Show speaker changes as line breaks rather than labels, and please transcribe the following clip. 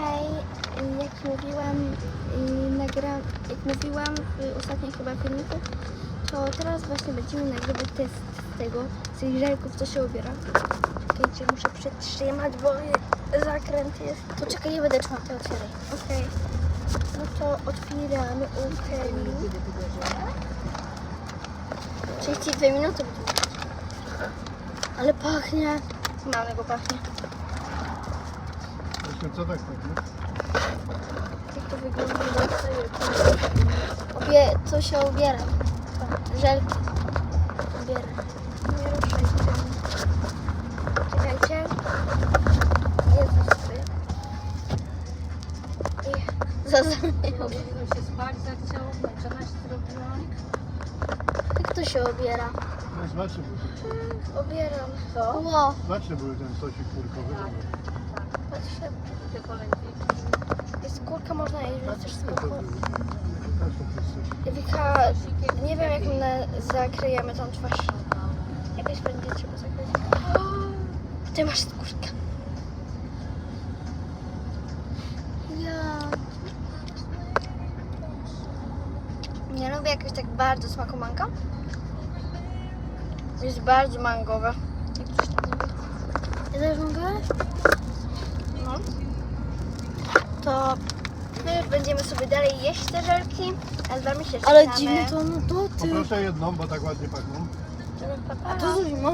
Hej, jak mówiłam, y, nagram, jak mówiłam w ostatnim chyba filmiku, to teraz właśnie będziemy nagrywać test tego, z tych żelków, co się ubiera. Czekajcie, muszę przytrzymać, bo zakręt jest. To czekaj, nie będę trzymał, to otwieraj. Okej. No to otwieramy u Kelly. 32 minuty. Ale pachnie. Mamy go pachnie.
Właśnie co tak tak?
Jak to wygląda? Obie, co się ubiera? Żelki. Ubiera. Nie ruszaj tym. Czekajcie. Jezus. I zazamiał.
się spać zachciał, męczona się zrobiła.
Jak to się ubiera?
No smaczne były.
Obieram.
Co?
Ło,
Smaczne były ten sosik kurkowy.
patrzcie.
Ty polędzi.
Jest kurka, można jeść, więc też
coś.
Wika, nie wiem jak my zakryjemy tą twarz. Jakoś będzie trzeba zakryć. Ty masz skórkę. Ja. Nie lubię jakoś tak bardzo smaku mango. Jest bardzo mangowe. Jak coś tam. Ja też mogę? My już będziemy sobie dalej jeść te żelki, a z wami się
Ale
żegnamy.
dziwnie to no dotyk.
Poproszę jedną, bo tak ładnie pachną.
Pa, pa.
To zimno.